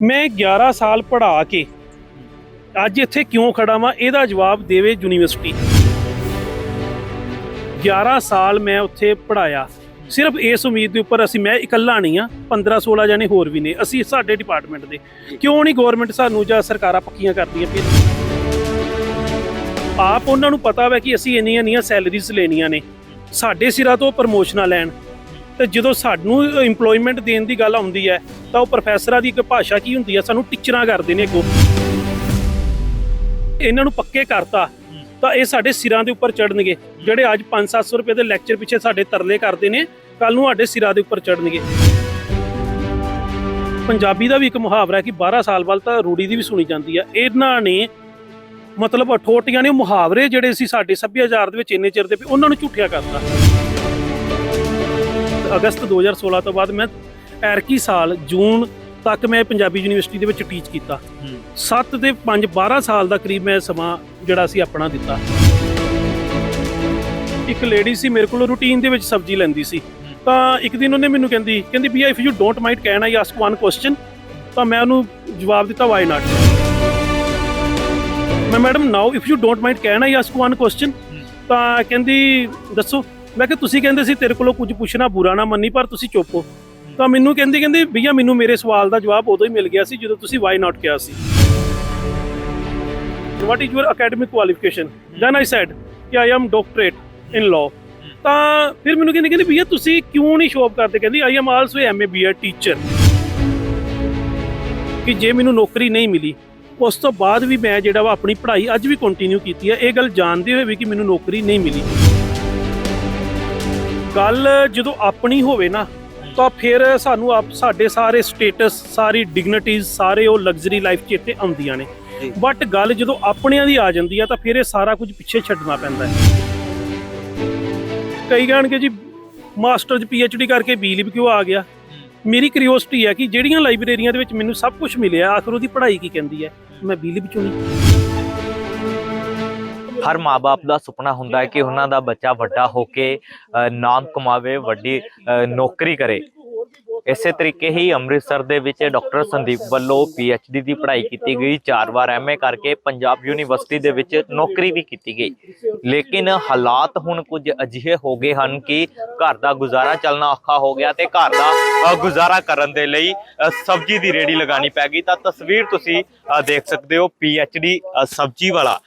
ਮੈਂ 11 ਸਾਲ ਪੜ੍ਹਾ ਕੇ ਅੱਜ ਇੱਥੇ ਕਿਉਂ ਖੜਾ ਵਾਂ? ਇਹਦਾ ਜਵਾਬ ਦੇਵੇ ਯੂਨੀਵਰਸਿਟੀ। 11 ਸਾਲ ਮੈਂ ਉੱਥੇ ਪੜਾਇਆ ਸਿਰਫ ਇਸ ਉਮੀਦ ਦੇ ਉੱਪਰ ਅਸੀਂ, ਮੈਂ ਇਕੱਲਾ ਨਹੀਂ ਆ 15 16 ਜਣੇ ਹੋਰ ਵੀ ਨੇ। ਅਸੀਂ ਸਾਡੇ ਡਿਪਾਰਟਮੈਂਟ ਦੇ। ਕਿਉਂ ਨਹੀਂ ਗਵਰਨਮੈਂਟ ਸਾਨੂੰ ਜਾਂ ਸਰਕਾਰਾਂ ਪੱਕੀਆਂ ਕਰਦੀਆਂ ਪਈਆਂ ਆਪ ਉਹਨਾਂ ਨੂੰ ਪਤਾ ਵਾ ਕਿ ਅਸੀਂ ਇੰਨੀਆਂ ਇੰਨੀਆਂ ਸੈਲਰੀਜ਼ ਲੈਣੀਆਂ ਨੇ। ਸਾਡੇ ਸਿਰਾਂ ਤੋਂ ਪ੍ਰਮੋਸ਼ਨਾਂ ਲੈਣ। ਤੇ ਜਦੋਂ ਸਾਨੂੰ EMPLOYMENT ਦੇਣ ਦੀ ਗੱਲ ਆਉਂਦੀ ਹੈ, ਤਾਂ ਉਹ ਪ੍ਰੋਫੈਸਰਾਂ ਦੀ ਇੱਕ ਭਾਸ਼ਾ ਕੀ ਹੁੰਦੀ ਹੈ? ਸਾਨੂੰ ਟੀਚਰਾਂ ਕਰਦੇ ਨੇ ਅੱਗੋਂ। ਇਹਨਾਂ ਨੂੰ ਪੱਕੇ ਕਰਤਾ, ਤਾਂ ਇਹ ਸਾਡੇ ਸਿਰਾਂ ਦੇ ਉੱਪਰ ਚੜਨਗੇ ਜਿਹੜੇ ਅੱਜ 5-700 ਰੁਪਏ ਦੇ ਲੈਕਚਰ ਪਿੱਛੇ ਸਾਡੇ ਤਰਲੇ ਕਰਦੇ ਨੇ ਕੱਲ ਨੂੰ ਸਾਡੇ ਸਿਰਾਂ ਦੇ ਉੱਪਰ ਚੜਨਗੇ ਪੰਜਾਬੀ ਦਾ ਵੀ ਇੱਕ ਮੁਹਾਵਰਾ ਕਿ 12 ਸਾਲ ਬਾਅਦ ਤਾਂ ਰੂੜੀ ਦੀ ਵੀ ਸੁਣੀ ਜਾਂਦੀ ਹੈ। ਇਹਨਾਂ ਨੇ ਮਤਲਬ ਅਠੋਟੀਆਂ ਨੇ ਮੁਹਾਵਰੇ ਜਿਹੜੇ ਸੀ ਸਾਡੇ ਸੱਭਿਆਚਾਰ ਦੇ ਵਿੱਚ ਇੰਨੇ ਚਿਰ ਦੇ ਪਏ ਉਹਨਾਂ ਨੂੰ ਝੂਠਿਆ ਕਰਤਾ। ਅਗਸਤ 2016 ਤੋਂ ਬਾਅਦ ਮੈਂ ਐਰਕੀ ਸਾਲ ਜੂਨ ਤੱਕ ਮੈਂ ਪੰਜਾਬੀ ਯੂਨੀਵਰਸਿਟੀ ਦੇ ਵਿੱਚ ਟੀਚ ਕੀਤਾ। 7 ਤੇ 5 12 ਸਾਲ ਦਾ ਕਰੀਬ ਮੈਂ ਸਮਾਂ ਜਿਹੜਾ ਸੀ ਆਪਣਾ ਦਿੱਤਾ। ਇੱਕ ਲੇਡੀ ਸੀ ਮੇਰੇ ਕੋਲ ਰੂਟੀਨ ਦੇ ਵਿੱਚ ਸਬਜ਼ੀ ਲੈਂਦੀ ਸੀ। ਤਾਂ ਇੱਕ ਦਿਨ ਉਹਨੇ ਮੈਨੂੰ ਕਹਿੰਦੀ ਕਹਿੰਦੀ Bia if you don't mind can I ask one question ਤਾਂ ਮੈਂ ਉਹਨੂੰ ਜਵਾਬ ਦਿੱਤਾ ਵਾਈ ਨਾਟ ਮੈਂ madam now if you don't mind can I ask one question ਤਾਂ ਕਹਿੰਦੀ ਦੱਸੋ। ਮੈਂ ਕਿਹਾ, ਤੁਸੀਂ ਕਹਿੰਦੇ ਸੀ ਤੇਰੇ ਕੋਲੋਂ ਕੁਝ ਪੁੱਛਣਾ ਬੁਰਾ ਨਾ ਮੰਨੀ, ਪਰ ਤੁਸੀਂ ਚੁੱਪ ਹੋ। ਤਾਂ ਮੈਨੂੰ ਕਹਿੰਦੀ ਕਹਿੰਦੀ, ਭਈਆ, ਮੈਨੂੰ ਮੇਰੇ ਸਵਾਲ ਦਾ ਜਵਾਬ ਉਦੋਂ ਹੀ ਮਿਲ ਗਿਆ ਸੀ ਜਦੋਂ ਤੁਸੀਂ ਵਾਈ ਨਾਟ ਕਿਹਾ ਸੀ? What is your academic qualification then I said ਕਿ I am doctorate in law. ਤਾਂ ਫਿਰ ਮੈਨੂੰ ਕਹਿੰਦੀ ਕਹਿੰਦੀ, ਭਈਆ, ਤੁਸੀਂ ਕਿਉਂ ਨਹੀਂ ਸ਼ੋਅ ਕਰਦੇ? ਕਹਿੰਦੀ, i am also a MA BA teacher. ਕਿ ਜੇ ਮੈਨੂੰ ਨੌਕਰੀ ਨਹੀਂ ਮਿਲੀ, ਉਸ ਤੋਂ ਬਾਅਦ ਵੀ ਮੈਂ ਜਿਹੜਾ ਵਾ ਆਪਣੀ ਪੜ੍ਹਾਈ ਅੱਜ ਵੀ ਕੰਟੀਨਿਊ ਕੀਤੀ ਹੈ, ਇਹ ਗੱਲ ਜਾਣਦੇ ਹੋਏ ਵੀ ਕਿ ਮੈਨੂੰ ਨੌਕਰੀ ਨਹੀਂ ਮਿਲੀ। ਗੱਲ ਜਦੋਂ ਆਪਣੀ ਹੋਵੇ ਨਾ ਤਾਂ ਫਿਰ ਸਾਨੂੰ ਆਪ ਸਾਡੇ ਸਾਰੇ ਸਟੇਟਸ ਸਾਰੀ ਡਿਗਨਿਟੀਜ਼ ਸਾਰੇ ਉਹ ਲਗਜ਼ਰੀ ਲਾਈਫ 'ਚ ਇੱਥੇ ਆਉਂਦੀਆਂ ਨੇ। ਬਟ ਗੱਲ ਜਦੋਂ ਆਪਣਿਆਂ ਦੀ ਆ ਜਾਂਦੀ ਆ ਤਾਂ ਫਿਰ ਇਹ ਸਾਰਾ ਕੁਝ ਪਿੱਛੇ ਛੱਡਣਾ ਪੈਂਦਾ ਹੈ। ਕਈ ਕਹਿਣਗੇ ਜੀ ਮਾਸਟਰ 'ਚ ਪੀਐਚਡੀ ਕਰਕੇ ਬੀਲਿਪ ਕਿਉਂ ਆ ਗਿਆ? ਮੇਰੀ ਕਿਉਰਿਓਸਿਟੀ ਹੈ ਕਿ ਜਿਹੜੀਆਂ ਲਾਇਬ੍ਰੇਰੀਆਂ ਦੇ ਵਿੱਚ ਮੈਨੂੰ ਸਭ ਕੁਝ ਮਿਲਿਆ ਆਖਰ ਉਹਦੀ ਪੜ੍ਹਾਈ ਕੀ ਕਹਿੰਦੀ ਹੈ? ਮੈਂ ਬੀਲਿਪ ਚੁਣੀ। ਹਰ ਮਾਪੇ ਦਾ ਸੁਪਨਾ ਹੁੰਦਾ ਹੈ ਕਿ ਉਹਨਾਂ ਦਾ ਬੱਚਾ ਵੱਡਾ ਹੋ ਕੇ ਨਾਮ ਕਮਾਵੇ ਵੱਡੀ ਨੌਕਰੀ ਕਰੇ। ਇਸੇ ਤਰੀਕੇ ਹੀ ਅੰਮ੍ਰਿਤਸਰ ਦੇ ਵਿੱਚ ਡਾਕਟਰ ਸੰਦੀਪ ਵੱਲੋਂ ਡੀ ਦੀ ਪੜ੍ਹਾਈ ਕੀਤੀ ਗਈ। ਚਾਰ ਵਾਰ ਐਮਏ ਕਰਕੇ ਪੰਜਾਬ ਯੂਨੀਵਰਸਿਟੀ ਦੇ ਵਿੱਚ ਨੌਕਰੀ ਵੀ ਕੀਤੀ ਗਈ। ਲੇਕਿਨ ਹਾਲਾਤ ਹੁਣ ਕੁਝ ਅਜਿਹੇ ਹੋ ਗਏ ਹਨ ਕਿ ਘਰ ਦਾ ਗੁਜ਼ਾਰਾ ਚੱਲਣਾ ਔਖਾ ਹੋ ਗਿਆ ਤੇ ਘਰ ਦਾ ਗੁਜ਼ਾਰਾ ਕਰਨ ਦੇ ਲਈ ਸਬਜ਼ੀ ਦੀ ਰੇੜੀ ਲਗਾਣੀ ਪੈ ਗਈ। ਤਾਂ ਤਸਵੀਰ ਤੁਸੀਂ ਦੇਖ ਸਕਦੇ ਹੋ ਡੀ ਸਬਜ਼ੀ ਵਾਲਾ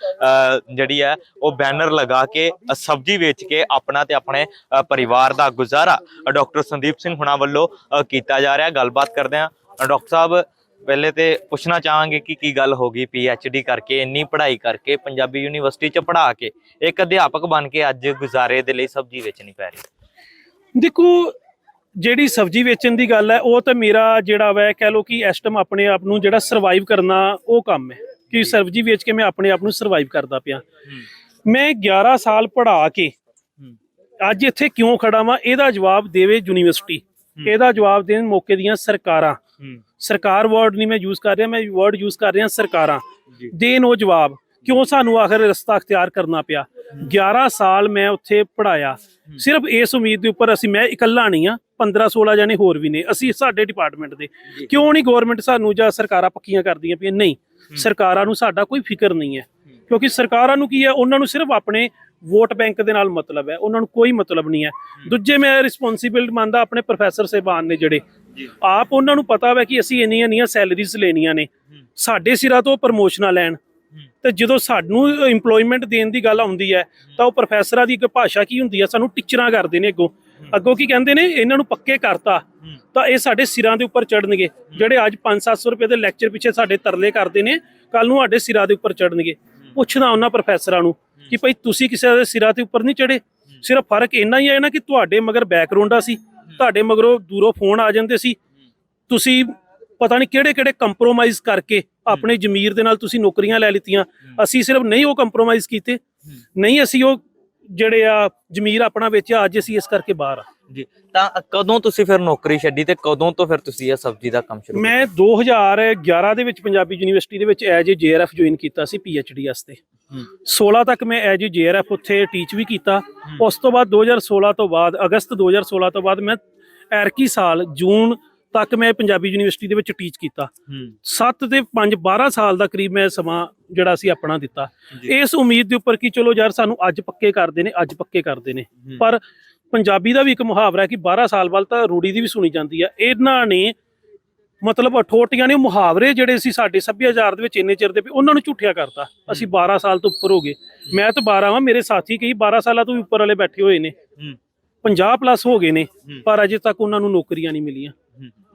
ਜਿਹੜੀ ਹੈ ਉਹ ਬੈਨਰ ਲਗਾ ਕੇ ਸਬਜ਼ੀ ਵੇਚ ਕੇ ਆਪਣਾ ਤੇ ਆਪਣੇ ਪਰਿਵਾਰ ਦਾ ਗੁਜ਼ਾਰਾ। ਅ, ਡਾਕਟਰ ਸੰਦੀਪ ਸਿੰਘ ਹੁਣਾਂ ਵੱਲੋਂ ਅ, ਕੀਤਾ ਜਾ ਰਿਹਾ। ਗੱਲਬਾਤ ਕਰਦੇ ਅ, ਡਾਕਟਰ ਸਾਹਿਬ ਪਹਿਲੇ ਤੇ ਪੁੱਛਣਾ ਚਾਹਾਂਗੇ ਕਿ ਕੀ ਗੱਲ ਹੋ ਗਈ ਡੀ ਕਰਕੇ ਇੰਨੀ ਪੜ੍ਹਾਈ ਕਰਕੇ ਪੰਜਾਬੀ ਯੂਨੀਵਰਸਿਟੀ ਚ ਪੜ੍ਹਾ ਕੇ ਇੱਕ ਅਧਿਆਪਕ ਬਣ ਕੇ ਅੱਜ ਗੁਜ਼ਾਰੇ ਦੇ ਲਈ ਸਬਜ਼ੀ ਵੇਚਣੀ ਪੈ ਰਹੀ। ਦੇਖੋ ਜਿਹੜੀ ਸਬਜ਼ੀ ਵੇਚਣ ਦੀ ਗੱਲ ਹੈ ਉਹ ਤਾਂ ਮੇਰਾ ਜਿਹੜਾ ਵਾ ਕਹਿ ਲਓ ਕਿ ਇਸ ਟਾਈਮ ਆਪਣੇ ਆਪ ਨੂੰ ਜਿਹੜਾ ਸਰਵਾਈਵ ਕਰਨਾ ਉਹ ਕੰਮ ਹੈ। ਕਿ ਸਬਜ਼ੀ ਵੇਚ ਕੇ ਮੈਂ ਆਪਣੇ ਆਪ ਨੂੰ ਸਰਵਾਈਵ ਕਰਦਾ ਪਿਆ। ਮੈਂ 11 ਸਾਲ ਪੜ੍ਹਾ ਕੇ ਅੱਜ ਇੱਥੇ ਕਿਉਂ ਖੜਾ ਵਾਂ ਇਹਦਾ ਜਵਾਬ ਦੇਵੇ ਯੂਨੀਵਰਸਿਟੀ। ਇਹਦਾ ਜਵਾਬ ਦੇਣ ਮੌਕੇ ਦੀਆਂ ਸਰਕਾਰਾਂ। ਸਰਕਾਰ ਵਰਡ ਨਹੀਂ ਮੈਂ ਯੂਜ਼ ਕਰ ਰਿਹਾ ਮੈਂ ਵਰਡ ਯੂਜ਼ ਕਰ ਰਿਹਾ ਸਰਕਾਰਾਂ। ਦੇਣ ਉਹ ਜਵਾਬ ਕਿਉਂ ਸਾਨੂੰ ਆਖਰ ਰਸਤਾ ਅਖਤਿਆਰ ਕਰਨਾ ਪਿਆ? 11 ਸਾਲ ਮੈਂ ਉੱਥੇ ਪੜਾਇਆ ਸਿਰਫ ਇਸ ਉਮੀਦ ਦੇ ਉੱਪਰ ਅਸੀਂ ਮੈਂ ਇਕੱਲਾ ਨਹੀਂ ਆ 15 16 ਜਣੇ ਹੋਰ ਵੀ ਨੇ ਅਸੀਂ ਸਾਡੇ ਡਿਪਾਰਟਮੈਂਟ ਦੇ। ਕਿਉਂ ਨਹੀਂ ਗਵਰਨਮੈਂਟ ਸਾਨੂੰ ਜਾਂ ਸਰਕਾਰਾਂ ਪੱਕੀਆਂ ਕਰਦੀਆਂ ਪਈਆਂ? ਨਹੀਂ। ਸਰਕਾਰਾਂ ਨੂੰ ਸਾਡਾ ਕੋਈ ਫਿਕਰ ਨਹੀਂ ਹੈ। ਕਿਉਂਕਿ ਸਰਕਾਰਾਂ ਨੂੰ ਕੀ ਹੈ? ਉਹਨਾਂ ਨੂੰ ਸਿਰਫ ਆਪਣੇ ਵੋਟ ਬੈਂਕ ਦੇ ਨਾਲ ਮਤਲਬ ਹੈ ਉਹਨਾਂ ਨੂੰ ਕੋਈ ਮਤਲਬ ਨਹੀਂ ਹੈ। ਦੂਜੇ ਮੈਂ ਰਿਸਪੌਂਸਿਬਿਲਟੀ ਮੰਨਦਾ ਆਪਣੇ ਪ੍ਰੋਫੈਸਰ ਸਹਿਬਾਨ ਨੇ ਜਿਹੜੇ। ਆਪ ਉਹਨਾਂ ਨੂੰ ਪਤਾ ਹੈ ਕਿ ਅਸੀਂ ਇੰਨੀਆਂ ਇੰਨੀਆਂ ਸੈਲਰੀਜ਼ ਲੈਣੀਆਂ ਨੇ। ਸਾਡੇ ਸਿਰਾਂ ਤੋਂ ਪ੍ਰਮੋਸ਼ਨਾਂ ਲੈਣ। ਤੇ ਜਦੋਂ ਸਾਨੂੰ EMPLOYMENT ਦੇਣ ਦੀ ਗੱਲ ਆਉਂਦੀ ਹੈ ਤਾਂ ਉਹ ਪ੍ਰੋਫੈਸਰਾਂ ਦੀ ਇੱਕ ਭਾਸ਼ਾ ਕੀ ਹੁੰਦੀ ਹੈ ਸਾਨੂੰ ਟੀਚਰਾਂ ਕਰਦੇ ਨੇ ਅੱਗੋਂ। ਅੱਗੋਂ ਕੀ ਕਹਿੰਦੇ ਨੇ ਇਹਨਾਂ ਨੂੰ ਪੱਕੇ ਕਰਤਾ। ਤਾਂ ਇਹ ਸਾਡੇ ਸਿਰਾਂ ਦੇ ਉੱਪਰ ਚੜਨਗੇ ਜਿਹੜੇ ਅੱਜ 5-700 ਰੁਪਏ ਦੇ ਲੈਕਚਰ ਪਿੱਛੇ ਸਾਡੇ ਤਰਲੇ ਕਰਦੇ ਨੇ ਕੱਲ ਨੂੰ ਸਾਡੇ ਸਿਰਾਂ ਦੇ ਉੱਪਰ ਚੜਨਗੇ ਪੁੱਛਣਾ ਉਹਨਾਂ ਪ੍ਰੋਫੈਸਰਾਂ ਨੂੰ ਕਿ ਭਾਈ ਤੁਸੀਂ ਕਿਸੇ ਦੇ ਸਿਰਾਂ ਦੇ ਉੱਪਰ ਨਹੀਂ ਚੜੇ ਸਿਰਫ ਫ਼ਰਕ ਇੰਨਾ ਹੀ ਹੈ ਨਾ ਕਿ ਤੁਹਾਡੇ ਮਗਰ ਬੈਕਗ੍ਰਾਉਂਡ ਆ ਸੀ ਤੁਹਾਡੇ ਮਗਰੋਂ ਦੂਰੋਂ ਫੋਨ ਆ ਜਾਂਦੇ ਸੀ। ਤੁਸੀਂ ਪਤਾ ਨਹੀਂ ਕਿਹੜੇ ਕਿਹੜੇ ਕੰਪਰੋਮਾਈਜ਼ ਕਰਕੇ ਆਪਣੇ ਜ਼ਮੀਰ ਦੇ ਨਾਲ ਤੁਸੀਂ ਨੌਕਰੀਆਂ ਲੈ ਲਿੱਤੀਆਂ। ਅਸੀਂ ਸਿਰਫ ਨਹੀਂ ਉਹ ਕੰਪਰੋਮਾਈਜ਼ ਕੀਤੇ। ਨਹੀਂ ਅਸੀਂ ਉਹ ਜਿਹੜੇ ਆ ਜ਼ਮੀਰ ਆਪਣਾ ਵੇਚਿਆ ਅੱਜ ਅਸੀਂ ਇਸ ਕਰਕੇ ਬਾਹਰ ਆ। ਜੀ ਤਾਂ ਕਦੋਂ ਤੁਸੀਂ ਫਿਰ ਨੌਕਰੀ ਛੱਡੀ ਤੇ ਕਦੋਂ ਤੋਂ ਫਿਰ ਤੁਸੀਂ ਇਹ ਸਬਜ਼ੀ ਦਾ ਕੰਮ ਸ਼ੁਰੂ ਮੈਂ 2011 ਦੇ ਵਿੱਚ ਪੰਜਾਬੀ ਯੂਨੀਵਰਸਿਟੀ ਦੇ ਵਿੱਚ ਐਜ ਏ ਜੇਆਰਐਫ ਜੁਆਇਨ ਕੀਤਾ ਸੀ ਪੀਐਚਡੀ ਵਾਸਤੇ। ਹੂੰ। 16 ਤੱਕ ਮੈਂ ਐਜ ਜੇਆਰਐਫ ਉੱਥੇ ਟੀਚ ਵੀ ਕੀਤਾ। ਉਸ ਤੋਂ ਬਾਅਦ 2016 ਤੋਂ ਬਾਅਦ ਅਗਸਤ 2016 ਤੋਂ ਬਾਅਦ ਮੈਂ ਐਰਕੀ ਸਾਲ ਜੂਨ ਤੱਕ ਮੈਂ ਪੰਜਾਬੀ ਯੂਨੀਵਰਸਿਟੀ ਦੇ ਵਿੱਚ ਟੀਚ ਕੀਤਾ। ਹੂੰ। 7 ਤੇ 5 12 ਸਾਲ ਦਾ ਕਰੀਬ ਮੈਂ ਸਮਾਂ ਜਿਹੜਾ ਸੀ ਆਪਣਾ ਦਿੱਤਾ। ਇਸ ਉਮੀਦ ਦੇ ਉੱਪਰ ਕਿ ਚਲੋ ਯਾਰ ਸਾਨੂੰ ਅੱਜ ਪੱਕੇ ਕਰਦੇ ਨੇ ਅੱਜ ਪੱਕੇ ਕਰਦੇ ਨੇ। ਪਰ ਪੰਜਾਬੀ ਦਾ ਵੀ ਇੱਕ ਮੁਹਾਵਰਾ ਹੈ ਕਿ 12 ਸਾਲ ਬਾਅਦ ਤਾਂ ਰੂੜੀ ਦੀ ਵੀ ਸੁਣੀ ਜਾਂਦੀ ਹੈ ਇਹਨਾਂ ਨੇ ਮਤਲਬ ਅਠੋਟੀਆਂ ਨੇ ਮੁਹਾਵਰੇ ਜਿਹੜੇ ਸੀ ਸਾਡੇ ਸੱਭਿਆਚਾਰ ਦੇ ਵਿੱਚ ਇੰਨੇ ਚਿਰ ਦੇ ਪਏ ਉਹਨਾਂ ਨੂੰ ਝੂਠਿਆ ਕਰਤਾ। ਅਸੀਂ 12 ਸਾਲ ਤੋਂ ਉੱਪਰ ਹੋ ਗਏ। ਮੈਂ ਤਾਂ 12 ਵਾਂ ਮੇਰੇ ਸਾਥੀ ਕਈ 12 ਸਾਲਾਂ ਤੋਂ ਵੀ ਉੱਪਰ ਵਾਲੇ ਬੈਠੇ ਹੋਏ ਨੇ। ਹੂੰ। 50 ਪਲੱਸ ਹੋ ਗਏ ਨੇ। ਪਰ ਅਜੇ ਤੱਕ ਉਹਨਾਂ ਨੂੰ ਨੌਕਰੀਆਂ ਨਹੀਂ ਮਿਲੀਆਂ।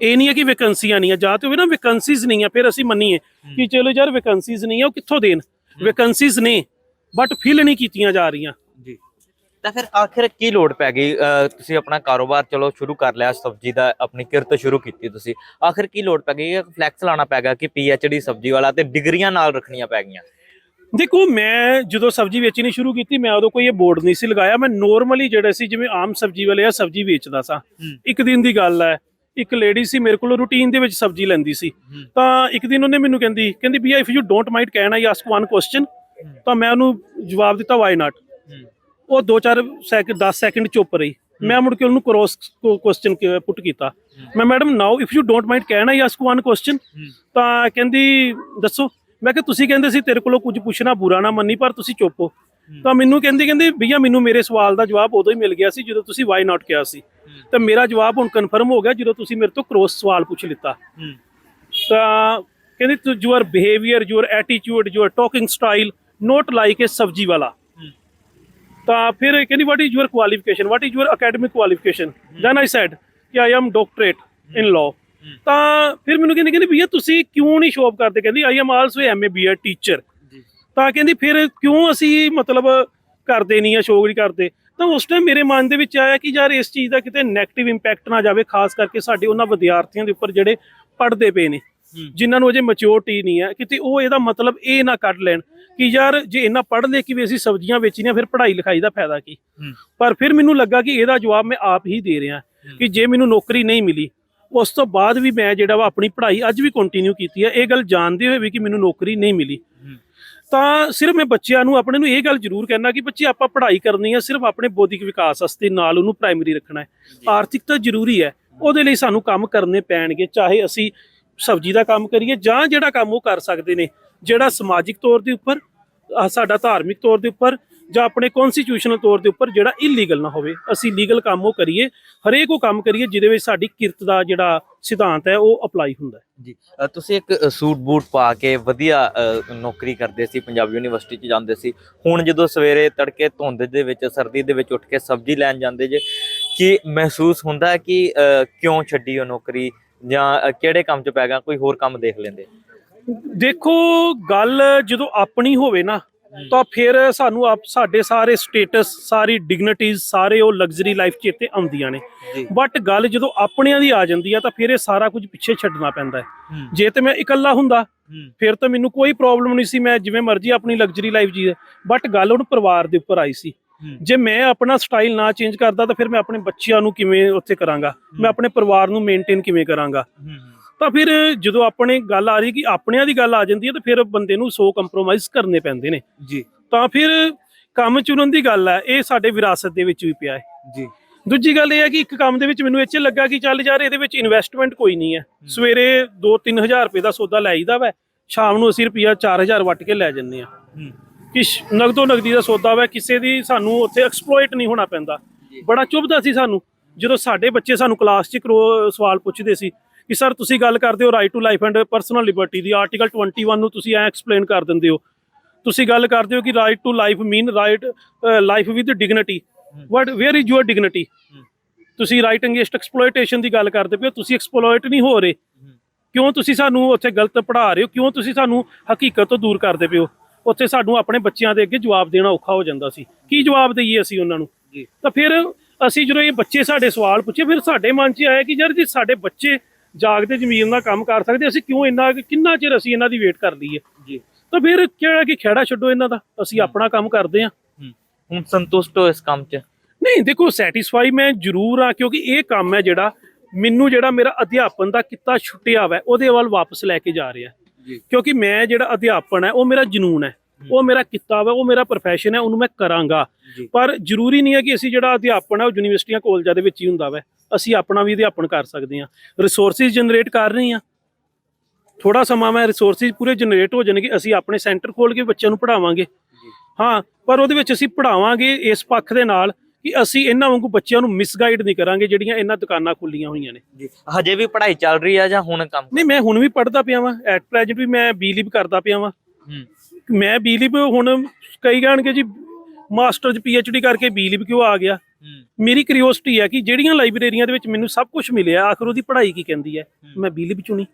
ਇਹ ਨਹੀਂ ਹੈ ਕਿ ਵੈਕੈਂਸੀਆਂ ਨਹੀਂ ਆ ਜਾਂ ਤੇ ਹੋਵੇ ਨਾ ਵੈਕੈਂਸੀਜ਼ ਨਹੀਂ ਆ ਫਿਰ ਅਸੀਂ ਮੰਨੀਏ ਕਿ ਚਲੋ ਯਾਰ ਵੈਕੈਂਸੀਜ਼ ਨਹੀਂ ਆ ਉਹ ਕਿੱਥੋਂ ਦੇਣ? ਵੈਕੈਂਸੀਜ਼ ਨੇ ਬਟ ਫਿਲ ਨਹੀਂ ਕੀਤੀਆਂ ਜਾ ਰਹੀਆਂ। ਜੀ। ਤਾਂ ਫਿਰ ਆਖਿਰ ਕੀ ਲੋੜ ਪੈ ਗਈ? ਤੁਸੀਂ ਆਪਣਾ ਕਾਰੋਬਾਰ ਚਲੋ ਸ਼ੁਰੂ ਕਰ ਲਿਆ ਸਬਜ਼ੀ ਦਾ ਆਪਣੀ ਕਿਰਤ ਸ਼ੁਰੂ ਕੀਤੀ ਤੁਸੀਂ। ਆਖਿਰ ਕੀ ਲੋੜ ਪੈ ਗਈ? ਫਲੈਕਸ ਲਾਣਾ ਪੈ ਗਿਆ ਕਿ ਡੀ ਸਬਜ਼ੀ ਵਾਲਾ ਤੇ ਡਿਗਰੀਆਂ ਨਾਲ ਰੱਖਣੀਆਂ ਪੈ ਗਈਆਂ। ਦੇਖੋ ਮੈਂ ਜਦੋਂ ਸਬਜ਼ੀ ਵੇਚਣੀ ਸ਼ੁਰੂ ਕੀਤੀ ਮੈਂ ਉਦੋਂ ਕੋਈ ਇਹ ਬੋਰਡ ਨਹੀਂ ਸੀ ਲਗਾਇਆ। ਮੈਂ ਨੋਰਮਲੀ ਜਿਹੜਾ ਸੀ ਜਿਵੇਂ ਆਮ ਸਬਜ਼ੀ ਵਾਲੇ ਆ ਸਬਜ਼ੀ ਵੇਚਦਾ ਸਾਂ। ਇੱਕ ਦਿਨ ਦੀ ਗੱਲ ਹੈ ਇੱਕ ਲੇਡੀ ਸੀ ਮੇਰੇ ਕੋਲ ਰੂਟੀਨ ਦੇ ਵਿੱਚ ਸਬਜ਼ੀ ਲੈਂਦੀ ਸੀ। ਤਾਂ ਇੱਕ ਦਿਨ ਉਹਨੇ ਮੈਨੂੰ ਕਹਿੰਦੀ ਕਹਿੰਦੀ ਵੀ if you don't mind can I ask one question ਤਾਂ ਮੈਂ ਉਹਨੂੰ ਜਵਾਬ ਦਿੱਤਾ ਵਾਈ ਨਾਟ ਉਹ 2-4 ਸੈਕਿੰਡ 10 ਸੈਕਿੰਡ ਚੁੱਪ ਰਹੀ ਮੈਂ ਮੁੜ ਕੇ ਉਹਨੂੰ ਕ੍ਰੋਸ ਕੁਐਸਚਨ ਪੁੱਟ ਕੀਤਾ। ਮੈਂ madam now if you don't mind I ask one question ਤਾਂ ਕਹਿੰਦੀ ਦੱਸੋ। ਮੈਂ ਕਿਹਾ ਤੁਸੀਂ ਕਹਿੰਦੇ ਸੀ ਤੇਰੇ ਕੋਲੋਂ ਕੁਝ ਪੁੱਛਣਾ ਬੁਰਾ ਨਾ ਮੰਨੀ ਪਰ ਤੁਸੀਂ ਚੁੱਪ ਹੋ। ਤਾਂ ਮੈਨੂੰ ਕਹਿੰਦੀ ਕਹਿੰਦੀ ਭਈਆ ਮੈਨੂੰ ਮੇਰੇ ਸਵਾਲ ਦਾ ਜਵਾਬ ਉਦੋਂ ਹੀ ਮਿਲ ਗਿਆ ਸੀ ਜਦੋਂ ਤੁਸੀਂ ਵਾਈ ਨਾਟ ਕਿਹਾ ਸੀ। ਤਾਂ ਮੇਰਾ ਜਵਾਬ ਹੁਣ ਕਨਫਰਮ ਹੋ ਗਿਆ ਜਦੋਂ ਤੁਸੀਂ ਮੇਰੇ ਤੋਂ ਕ੍ਰੋਸ ਸਵਾਲ ਪੁੱਛ ਲਿੱਤਾ। ਤਾਂ ਕਹਿੰਦੀ your behaviour your attitude your talking style not like a ਸਬਜੀ ਵਾਲਾ। ਤਾਂ ਫਿਰ ਕਹਿੰਦੀ what is your qualification what is your academic qualification then I said ਕਿ I am doctorate in law ਤਾਂ ਫਿਰ ਮੈਨੂੰ ਕਹਿੰਦੀ ਕਹਿੰਦੀ ਭਈਆ ਤੁਸੀਂ ਕਿਉਂ ਨਹੀਂ ਸ਼ੋਅ ਕਰਦੇ? ਕਹਿੰਦੀ I am also MA BEd teacher ਤਾਂ ਕਹਿੰਦੀ ਫਿਰ ਕਿਉਂ ਅਸੀਂ ਮਤਲਬ ਕਰਦੇ ਨਹੀਂ ਆ ਸ਼ੋਅ ਨਹੀਂ ਕਰਦੇ? ਤਾਂ ਉਸ ਟਾਈਮ ਮੇਰੇ ਮਨ ਦੇ ਵਿੱਚ ਆਇਆ ਕਿ ਯਾਰ ਇਸ ਚੀਜ਼ ਦਾ ਕਿਤੇ 네ਗੇਟਿਵ ਇੰਪੈਕਟ ਨਾ ਜਾਵੇ ਖਾਸ ਕਰਕੇ ਸਾਡੇ ਉਹਨਾਂ ਵਿਦਿਆਰਥੀਆਂ ਦੇ ਉੱਪਰ ਜਿਹੜੇ ਪੜ੍ਹਦੇ ਪਏ ਨੇ। ਜਿਨ੍ਹਾਂ ਨੂੰ ਅਜੇ ਮੈਚੁਰਿਟੀ ਨਹੀਂ ਹੈ ਕਿਤੇ ਉਹ ਇਹਦਾ ਮਤਲਬ ਇਹ ਨਾ ਕੱਢ ਲੈਣ ਕਿ ਯਾਰ ਜੇ ਇੰਨਾ ਪੜ੍ਹ ਲੈ ਕੇ ਵੀ ਅਸੀਂ ਸਬਜ਼ੀਆਂ ਵੇਚੀਆਂ ਫਿਰ ਪੜ੍ਹਾਈ ਲਿਖਾਈ ਦਾ ਫਾਇਦਾ ਕੀ? ਪਰ ਫਿਰ ਮੈਨੂੰ ਲੱਗਾ ਕਿ ਇਹਦਾ ਜਵਾਬ ਮੈਂ ਆਪ ਹੀ ਦੇ ਰਿਹਾ ਕਿ ਜੇ ਮੈਨੂੰ ਨੌਕਰੀ ਨਹੀਂ ਮਿਲੀ ਉਸ ਤੋਂ ਬਾਅਦ ਵੀ ਮੈਂ ਜਿਹੜਾ ਵਾ ਆਪਣੀ ਪੜ੍ਹਾਈ ਅੱਜ ਵੀ ਕੰਟੀਨਿਊ ਕੀਤੀ ਹੈ ਇਹ ਗੱਲ ਜਾਣਦੇ ਹੋਏ ਵੀ ਕਿ ਮੈਨੂੰ ਨੌਕਰੀ ਨਹੀਂ ਮਿਲੀ। ਤਾਂ ਸਿਰਫ ਮੈਂ ਬੱਚਿਆਂ ਨੂੰ ਆਪਣੇ ਨੂੰ ਇਹ ਗੱਲ ਜ਼ਰੂਰ ਕਹਿਣਾ ਕਿ ਬੱਚੇ ਆਪਾਂ ਪੜ੍ਹਾਈ ਕਰਨੀ ਹੈ ਸਿਰਫ ਆਪਣੇ ਬੌਧਿਕ ਵਿਕਾਸ ਵਾਸਤੇ ਨਾਲ ਉਹਨੂੰ ਪ੍ਰਾਇਮਰੀ ਰੱਖਣਾ ਹੈ। ਆਰਥਿਕਤਾ ਜ਼ਰੂਰੀ ਹੈ ਉਹਦੇ ਲਈ ਸਾਨੂੰ ਕੰਮ ਕਰਨੇ ਪੈਣਗੇ ਚਾਹੇ ਅਸੀਂ ਸਬਜ਼ੀ ਦਾ ਕੰਮ ਕਰੀਏ ਜਾਂ ਜਿਹੜਾ ਕੰਮ ਉਹ ਕਰ ਸਕਦੇ ਨੇ, ਜਿਹੜਾ ਸਮਾਜਿਕ ਤੌਰ ਦੇ ਉੱਪਰ ਸਾਡਾ ਧਾਰਮਿਕ ਤੌਰ ਦੇ ਉੱਪਰ ਜਾਂ ਆਪਣੇ ਕਨਸਟੀਟਿਊਸ਼ਨਲ ਤੌਰ ਦੇ ਉੱਪਰ ਜਿਹੜਾ ਇਲੀਗਲ ਨਾ ਹੋਵੇ, ਅਸੀਂ ਲੀਗਲ ਕੰਮ ਉਹ ਕਰੀਏ, ਹਰੇਕ ਉਹ ਕੰਮ ਕਰੀਏ ਜਿਹਦੇ ਵਿੱਚ ਸਾਡੀ ਕਿਰਤ ਦਾ ਜਿਹੜਾ ਸਿਧਾਂਤ ਹੈ, ਉਹ ਅਪਲਾਈ ਹੁੰਦਾ ਜੀ ਤੁਸੀਂ ਇੱਕ ਸੂਟ ਬੂਟ ਪਾ ਕੇ ਵਧੀਆ ਨੌਕਰੀ ਕਰਦੇ ਸੀ, ਪੰਜਾਬ ਯੂਨੀਵਰਸਿਟੀ 'ਚ ਜਾਂਦੇ ਸੀ, ਹੁਣ ਜਦੋਂ ਸਵੇਰੇ ਤੜਕੇ ਧੁੰਦ ਦੇ ਵਿੱਚ, ਸਰਦੀ ਦੇ ਵਿੱਚ ਉੱਠ ਕੇ ਸਬਜ਼ੀ ਲੈਣ ਜਾਂਦੇ ਜੇ, ਕਿ ਮਹਿਸੂਸ ਹੁੰਦਾ ਕਿ ਕਿਉਂ ਛੱਡੀ ਉਹ ਨੌਕਰੀ? ਜਾਂ ਕਿਹੜੇ ਕੰਮ 'ਚ ਪੈ ਗਿਆ ਕੋਈ ਹੋਰ ਕੰਮ ਦੇਖ ਲੈਂਦੇ? ਦੇਖੋ ਗੱਲ ਜਦੋਂ ਆਪਣੀ ਹੋਵੇ ਨਾ ਤਾਂ ਫਿਰ ਸਾਨੂੰ ਆਪ ਸਾਡੇ ਸਾਰੇ ਸਟੇਟਸ ਸਾਰੀ ਡਿਗਨਿਟੀਜ਼ ਸਾਰੇ ਉਹ ਲਗਜ਼ਰੀ ਲਾਈਫ ਚੇਤੇ ਆਉਂਦੀਆਂ ਨੇ। ਬਟ ਗੱਲ ਜਦੋਂ ਆਪਣਿਆਂ ਦੀ ਆ ਜਾਂਦੀ ਆ ਤਾਂ ਫਿਰ ਇਹ ਸਾਰਾ ਕੁਝ ਪਿੱਛੇ ਛੱਡਣਾ ਪੈਂਦਾ ਹੈ। ਜੇ ਤੇ ਮੈਂ ਇਕੱਲਾ ਹੁੰਦਾ ਫਿਰ ਤਾਂ ਮੈਨੂੰ ਕੋਈ ਪ੍ਰੋਬਲਮ ਨਹੀਂ ਸੀ ਮੈਂ ਜਿਵੇਂ ਮਰਜ਼ੀ ਆਪਣੀ ਲਗਜ਼ਰੀ ਲਾਈਫ ਜੀ ਬਟ ਗੱਲ ਹੁਣ ਪਰਿਵਾਰ ਦੇ ਉੱਪਰ ਆਈ ਸੀ। ਜੇ ਮੈਂ ਆਪਣਾ ਸਟਾਈਲ ਨਾ ਚੇਂਜ ਕਰਦਾ ਤਾਂ ਫਿਰ ਮੈਂ ਆਪਣੇ ਬੱਚਿਆਂ ਨੂੰ ਕਿਵੇਂ ਉੱਥੇ ਕਰਾਂਗਾ? ਮੈਂ ਆਪਣੇ ਪਰਿਵਾਰ ਨੂੰ ਮੇਨਟੇਨ ਕਿਵੇਂ ਕਰਾਂਗਾ? ਤਾਂ ਫਿਰ ਜਦੋਂ ਆਪਣੇ ਗੱਲ ਆ ਰਹੀ ਕਿ ਆਪਣਿਆਂ ਦੀ ਗੱਲ ਆ ਜਾਂਦੀ ਹੈ ਤਾਂ ਫਿਰ ਬੰਦੇ ਨੂੰ ਸੋ ਕੰਪਰੋਮਾਈਜ਼ ਕਰਨੇ ਪੈਂਦੇ ਨੇ। ਜੀ। ਤਾਂ ਫਿਰ ਕੰਮ ਚੁਣਨ ਦੀ ਗੱਲ ਹੈ ਇਹ ਸਾਡੇ ਵਿਰਾਸਤ ਦੇ ਵਿੱਚ ਵੀ ਪਿਆ ਹੈ। ਜੀ। ਦੂਜੀ ਗੱਲ ਇਹ ਹੈ ਕਿ ਇੱਕ ਕੰਮ ਦੇ ਵਿੱਚ ਮੈਨੂੰ ਚ ਲੱਗਾ ਕਿ ਚੱਲ ਯਾਰ ਇਹਦੇ ਵਿੱਚ ਇਨਵੈਸਟਮੈਂਟ ਕੋਈ ਨਹੀਂ ਹੈ। ਸਵੇਰੇ 2-3000 ਰੁਪਏ ਦਾ ਸੌਦਾ ਲੈ ਆਈਦਾ ਵਾ ਸ਼ਾਮ ਨੂੰ ਅਸੀਂ ਰੁਪਿਆ 4000 ਵੱਟ ਕੇ ਲੈ ਜੰਨੇ ਆ ਕਿ ਨਗਦੋ ਨਗਦੀ ਦਾ ਸੌਦਾ ਵਾ ਕਿਸੇ ਦੀ ਸਾਨੂੰ ਉੱਥੇ ਐਕਸਪਲੋਇਟ ਨਹੀਂ ਹੋਣਾ ਪੈਂਦਾ। ਬੜਾ ਚੁਭਦਾ ਸੀ ਸਾਨੂੰ। ਜਦੋਂ ਸਾਡੇ ਬੱਚੇ ਸਾਨੂੰ ਕਲਾਸ 'ਚ ਸਵਾਲ ਪੁੱਛਦੇ ਸੀ ਕਿ ਸਰ ਤੁਸੀਂ ਗੱਲ ਕਰਦੇ ਹੋ right to life and personal liberty the article 21 ਨੂੰ ਤੁਸੀਂ ਐ ਐਕਸਪਲੇਨ ਕਰ ਦਿੰਦੇ ਹੋ। ਤੁਸੀਂ ਗੱਲ ਕਰਦੇ ਹੋ ਕਿ right to life mean right life with dignity what where is your dignity ਤੁਸੀਂ ਰਾਈਟ ਅਗੇਂਸਟ ਐਕਸਪਲੋਇਟੇਸ਼ਨ ਦੀ ਗੱਲ ਕਰਦੇ ਪਏ ਤੁਸੀਂ ਐਕਸਪਲੋਇਟ ਨਹੀਂ ਹੋ ਰਹੇ। ਕਿਉਂ ਤੁਸੀਂ ਸਾਨੂੰ ਉੱਥੇ ਗਲਤ ਪੜ੍ਹਾ ਰਹੇ ਹੋ? ਕਿਉਂ ਤੁਸੀਂ ਸਾਨੂੰ ਹਕੀਕਤ ਤੋਂ ਦੂਰ ਕਰਦੇ ਪਏ ਹੋ? ਉੱਥੇ ਸਾਨੂੰ ਆਪਣੇ ਬੱਚਿਆਂ ਦੇ ਅੱਗੇ ਜਵਾਬ ਦੇਣਾ ਔਖਾ ਹੋ ਜਾਂਦਾ ਸੀ। ਕੀ ਜਵਾਬ ਦਈਏ ਅਸੀਂ ਉਹਨਾਂ ਨੂੰ। ਤਾਂ ਫਿਰ ਅਸੀਂ ਜਦੋਂ ਇਹ ਬੱਚੇ ਸਾਡੇ ਸਵਾਲ ਪੁੱਛੇ ਫਿਰ ਸਾਡੇ ਮਨ 'ਚ ਆਇਆ ਕਿ ਯਾਰ ਜੇ ਸਾਡੇ ਬੱਚੇ ਜਾਗਦੇ ਜ਼ਮੀਨ ਦਾ ਕੰਮ ਕਰ ਸਕਦੇ ਅਸੀਂ ਕਿਉਂ ਇੰਨਾ ਕਿੰਨਾ ਚਿਰ ਅਸੀਂ ਇਹਨਾਂ ਦੀ ਵੇਟ ਕਰ ਲਈਏ? ਜੀ। ਤਾਂ ਫਿਰ ਕਿਹੜਾ ਕਿ ਖੇੜਾ ਛੱਡੋ ਇਹਨਾਂ ਦਾ। ਅਸੀਂ ਆਪਣਾ ਕੰਮ ਕਰਦੇ ਹਾਂ। ਹੁਣ ਸੰਤੁਸ਼ਟ ਹੋ ਇਸ ਕੰਮ 'ਚ? ਨਹੀਂ ਦੇਖੋ ਸੈਟੀਸਫਾਈ ਮੈਂ ਜ਼ਰੂਰ ਆ ਕਿਉਂਕਿ ਇਹ ਕੰਮ ਹੈ ਜਿਹੜਾ ਮੈਨੂੰ ਜਿਹੜਾ ਮੇਰਾ ਅਧਿਆਪਨ ਦਾ ਕਿੱਤਾ ਛੁੱਟਿਆ ਵਾ ਉਹਦੇ ਵੱਲ ਵਾਪਸ ਲੈ ਕੇ ਜਾ ਰਿਹਾ। ਕਿਉਂਕਿ ਮੈਂ ਜਿਹੜਾ ਅਧਿਆਪਨ ਹੈ ਉਹ ਮੇਰਾ ਜਨੂਨ ਹੈ। ਉਹ ਮੇਰਾ ਕਿੱਤਾ ਵਾ ਉਹ ਮੇਰਾ profession ਹੈ ਉਹਨੂੰ ਮੈਂ ਕਰਾਂਗਾ। ਪਰ ਜ਼ਰੂਰੀ ਨਹੀਂ ਹੈ ਕਿ ਅਸੀਂ ਜਿਹੜਾ ਅਧਿਆਪਨ ਹੈ ਉਹ ਯੂਨੀਵਰਸਿਟੀਆਂ ਕਾਲਜਾਂ ਦੇ ਵਿੱਚ ਹੀ ਹੁੰਦਾ ਵਾ। ਅਸੀਂ ਆਪਣਾ ਵੀ ਅਧਿਆਪਨ ਕਰ ਸਕਦੇ ਹਾਂ। ਰਿਸੋਰਸਿਸ ਜਨਰੇਟ ਕਰ ਰਹੇ ਹਾਂ। ਥੋੜਾ ਸਮਾਂ ਮੈਂ ਰਿਸੋਰਸਿਸ ਪੂਰੇ ਜਨਰੇਟ ਹੋ ਜਾਣਗੇ ਅਸੀਂ ਆਪਣੇ ਸੈਂਟਰ ਖੋਲ ਕੇ ਬੱਚਿਆਂ ਨੂੰ ਪੜਾਵਾਂਗੇ ਹਾਂ ਪਰ ਉਹਦੇ ਵਿੱਚ ਅਸੀਂ ਪੜਾਵਾਂਗੇ ਇਸ ਪੱਖ ਦੇ ਨਾਲ। ਕਿ ਅਸੀਂ ਇਹਨਾਂ ਵਾਂਗੂ ਬੱਚਿਆਂ ਨੂੰ ਮਿਸਗਾਈਡ ਨਹੀਂ ਕਰਾਂਗੇ ਜਿਹੜੀਆਂ ਇਹਨਾਂ ਦੁਕਾਨਾਂ ਖੁੱਲੀਆਂ ਹੋਈਆਂ ਨੇ। ਜੀ ਹਜੇ ਵੀ ਪੜ੍ਹਾਈ ਚੱਲ ਰਹੀ ਆ ਜਾਂ ਹੁਣ ਕੰਮ ਨਹੀਂ ਮੈਂ ਹੁਣ ਵੀ ਪੜਦਾ ਪਿਆ ਵਾਂ। ਐਟ ਪ੍ਰੈਜ਼ੈਂਟ ਵੀ ਮੈਂ ਬੀਲੀਵ ਕਰਦਾ ਪਿਆ ਵਾਂ। ਮੈਂ ਬੀਲੀਵ ਹੁਣ ਕਈ ਕਹਿਣਗੇ ਜੀ ਮਾਸਟਰ ਚ ਪੀਐਚਡੀ ਕਰਕੇ ਬੀਲੀਵ ਕਿਉਂ ਆ ਗਿਆ? ਮੇਰੀ ਕਿਉਰਿਓਸਿਟੀ ਹੈ ਕਿ ਜਿਹੜੀਆਂ ਲਾਇਬ੍ਰੇਰੀਆਂ ਦੇ ਵਿੱਚ ਮੈਨੂੰ ਸਭ ਕੁਝ ਮਿਲਿਆ ਆਖਰ ਉਹਦੀ ਪੜ੍ਹਾਈ ਕੀ ਕਹਿੰਦੀ ਹੈ? ਮੈਂ ਬੀਲੀਵ ਚੁਣੀ।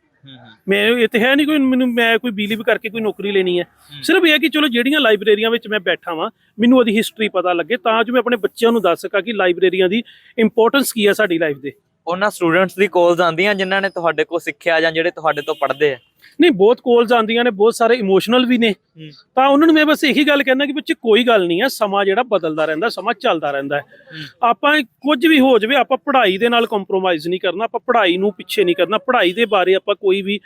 ਮੈਂ ਇਹ ਤੇ ਹੈ ਨਹੀਂ ਕੋਈ ਮੈਨੂੰ ਮੈਂ ਕੋਈ ਬੀਲੀਵ ਕਰਕੇ ਕੋਈ ਨੌਕਰੀ ਲੈਣੀ ਹੈ। ਸਿਰਫ ਇਹ ਹੈ ਕਿ ਚਲੋ ਜਿਹੜੀਆਂ ਲਾਇਬ੍ਰੇਰੀਆਂ ਵਿੱਚ ਮੈਂ ਬੈਠਾ ਵਾਂ ਮੈਨੂੰ ਉਹਦੀ ਹਿਸਟਰੀ ਪਤਾ ਲੱਗੇ ਤਾਂ ਜੋ ਮੈਂ ਆਪਣੇ ਬੱਚਿਆਂ ਨੂੰ ਦੱਸ ਸਕਾਂ ਕਿ ਲਾਇਬ੍ਰੇਰੀਆਂ ਦੀ ਇੰਪੋਰਟੈਂਸ ਕੀ ਹੈ ਸਾਡੀ ਲਾਈਫ ਦੇ। ਉਹਨਾਂ ਸਟੂਡੈਂਟਸ ਦੀ ਕਾਲਸ ਆਉਂਦੀਆਂ ਜਿਨ੍ਹਾਂ ਨੇ ਤੁਹਾਡੇ ਕੋਲ ਸਿੱਖਿਆ ਜਾਂ ਜਿਹੜੇ ਤੁਹਾਡੇ ਤੋਂ ਪੜ੍ਹਦੇ ਆ? ਨਹੀਂ ਬਹੁਤ ਕਾਲਸ ਆਉਂਦੀਆਂ ਨੇ ਬਹੁਤ ਸਾਰੇ ਇਮੋਸ਼ਨਲ ਵੀ ਨੇ। ਤਾਂ ਉਹਨਾਂ ਨੂੰ ਮੈਂ ਬਸ ਇਹੀ ਗੱਲ ਕਹਿਣਾ ਕਿ ਬੱਚੇ ਕੋਈ ਗੱਲ ਨਹੀਂ ਹੈ ਸਮਾਂ ਜਿਹੜਾ ਬਦਲਦਾ ਰਹਿੰਦਾ ਸਮਾਂ ਚੱਲਦਾ ਰਹਿੰਦਾ ਹੈ। ਆਪਾਂ ਕੁਝ ਵੀ ਹੋ ਜਾਵੇ ਆਪਾਂ ਪੜ੍ਹਾਈ ਦੇ ਨਾਲ ਕੰਪਰੋਮਾਈਜ਼ ਨਹੀਂ ਕਰਨਾ ਆਪਾਂ ਪੜ੍ਹਾਈ ਨੂੰ ਪਿੱਛੇ ਨਹੀਂ ਕਰਨਾ ਪੜ੍ਹਾਈ ਦੇ ਬਾਰੇ ਆਪਾਂ ਕੋਈ ਵੀ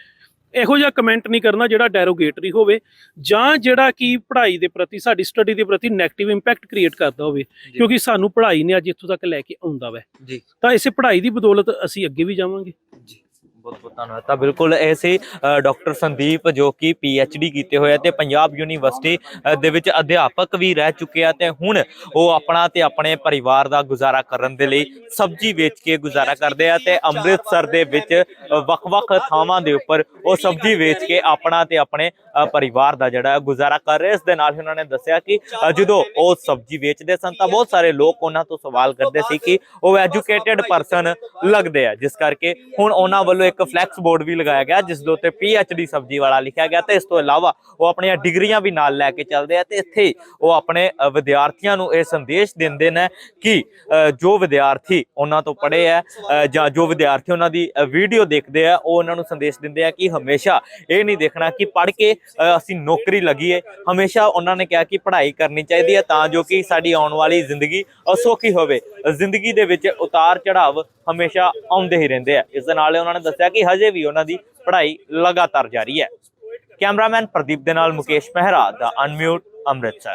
ਇਹੋ ਜਿਹਾ ਕਮੈਂਟ ਨਹੀਂ ਕਰਨਾ ਜਿਹੜਾ ਡੈਰੋਗੇਟਰੀ ਹੋਵੇ ਜਾਂ ਜਿਹੜਾ ਕਿ ਪੜ੍ਹਾਈ ਦੇ ਪ੍ਰਤੀ ਸਾਡੀ ਸਟੱਡੀ ਦੇ ਪ੍ਰਤੀ 네ਗੇਟਿਵ ਇੰਪੈਕਟ ਕ੍ਰੀਏਟ ਕਰਦਾ ਹੋਵੇ। ਕਿਉਂਕਿ ਸਾਨੂੰ ਪੜ੍ਹਾਈ ਨੇ ਅੱਜ ਇੱਥੋਂ ਤੱਕ ਲੈ ਕੇ ਆਉਂਦਾ ਵੈ। ਜੀ। ਤਾਂ ਇਸੇ ਪੜ੍ਹਾਈ ਦੀ ਬਦੌਲਤ ਅਸੀਂ ਅੱਗੇ ਵੀ ਜਾਵਾਂਗੇ। ਜੀ। ਬਹੁਤ ਬਹੁਤ ਧੰਨਵਾਦ। ਤਾਂ ਬਿਲਕੁਲ ਇਹ ਸੀ ਡਾਕਟਰ ਸੰਦੀਪ ਜੋ ਕਿ ਡੀ ਕੀਤੇ ਹੋਏ ਆ ਤੇ ਪੰਜਾਬ ਯੂਨੀਵਰਸਿਟੀ ਦੇ ਵਿੱਚ ਅਧਿਆਪਕ ਵੀ ਰਹਿ ਚੁੱਕੇ ਆ ਤੇ ਹੁਣ ਉਹ ਆਪਣਾ ਤੇ ਆਪਣੇ ਪਰਿਵਾਰ ਦਾ ਗੁਜ਼ਾਰਾ ਕਰਨ ਦੇ ਲਈ ਸਬਜ਼ੀ ਵੇਚ ਕੇ ਗੁਜ਼ਾਰਾ ਕਰਦੇ ਆ ਤੇ ਅੰਮ੍ਰਿਤਸਰ ਦੇ ਵਿੱਚ ਵੱਖ-ਵੱਖ ਥਾਵਾਂ ਦੇ ਉੱਪਰ ਉਹ ਸਬਜ਼ੀ ਵੇਚ ਕੇ ਆਪਣਾ ਤੇ ਆਪਣੇ ਪਰਿਵਾਰ ਦਾ ਜਿਹੜਾ ਗੁਜ਼ਾਰਾ ਕਰ ਰਹੇ ਇਸ ਦੇ ਨਾਲ ਹੀ ਉਹਨਾਂ ਨੇ ਦੱਸਿਆ ਕਿ ਜਦੋਂ ਉਹ ਸਬਜ਼ੀ ਵੇਚਦੇ ਸਨ ਤਾਂ ਬਹੁਤ ਸਾਰੇ ਲੋਕ ਉਹਨਾਂ ਤੋਂ ਸਵਾਲ ਕਰਦੇ ਸੀ ਕਿ ਉਹ ਐਜੂਕੇਟਿਡ ਪਰਸਨ ਲੱਗਦੇ ਆ, ਜਿਸ ਕਰਕੇ ਹੁਣ ਉਹਨਾਂ ਵੱਲੋਂ ਇੱਕ ਇੱਕ ਫਲੈਕਸ ਬੋਰਡ ਵੀ ਲਗਾਇਆ ਗਿਆ, ਜਿਸ ਦੇ ਉੱਤੇ ਡੀ ਸਬਜ਼ੀ ਵਾਲਾ ਲਿਖਿਆ ਗਿਆ ਤੇ ਇਸ ਤੋਂ ਇਲਾਵਾ ਉਹ ਆਪਣੀਆਂ ਡਿਗਰੀਆਂ ਵੀ ਨਾਲ ਲੈ ਕੇ ਚੱਲਦੇ ਆ ਤੇ ਇੱਥੇ ਉਹ ਆਪਣੇ ਵਿਦਿਆਰਥੀਆਂ ਨੂੰ ਇਹ ਸੰਦੇਸ਼ ਦਿੰਦੇ ਨੇ ਕਿ ਜੋ ਵਿਦਿਆਰਥੀ ਉਹਨਾਂ ਤੋਂ ਪੜ੍ਹੇ ਆ ਜਾਂ ਜੋ ਵਿਦਿਆਰਥੀ ਉਹਨਾਂ ਦੀ ਵੀਡੀਓ ਦੇਖਦੇ ਆ, ਉਹ ਉਹਨਾਂ ਨੂੰ ਸੰਦੇਸ਼ ਦਿੰਦੇ ਆ ਕਿ ਹਮੇਸ਼ਾ ਇਹ ਨਹੀਂ ਦੇਖਣਾ ਕਿ ਪੜ੍ਹ ਕੇ ਅਸੀਂ ਨੌਕਰੀ ਲੱਗੀਏ ਹਮੇਸ਼ਾ ਉਹਨਾਂ ਨੇ ਕਿਹਾ ਕਿ ਪੜ੍ਹਾਈ ਕਰਨੀ ਚਾਹੀਦੀ ਹੈ ਤਾਂ ਜੋ ਕਿ ਸਾਡੀ ਆਉਣ ਵਾਲੀ ਜ਼ਿੰਦਗੀ ਸੌਖੀ ਹੋਵੇ। ਜ਼ਿੰਦਗੀ ਦੇ ਵਿੱਚ ਉਤਾਰ ਚੜਾਵ ਹਮੇਸ਼ਾ ਆਉਂਦੇ ਹੀ ਰਹਿੰਦੇ ਆ। ਇਸ ਦੇ ਨਾਲ ਉਹਨਾਂ ਨੇ ਦੱਸਿਆ ਕਿ ਹਜੇ ਵੀ ਉਹਨਾਂ ਦੀ ਪੜ੍ਹਾਈ ਲਗਾਤਾਰ ਜਾਰੀ ਹੈ। ਕੈਮਰਾਮੈਨ ਪ੍ਰਦੀਪ ਦੇ ਨਾਲ ਮੁਕੇਸ਼ ਮਹਿਰਾ ਦਾ ਅਨਮਿਊਟ, ਅੰਮ੍ਰਿਤਸਰ।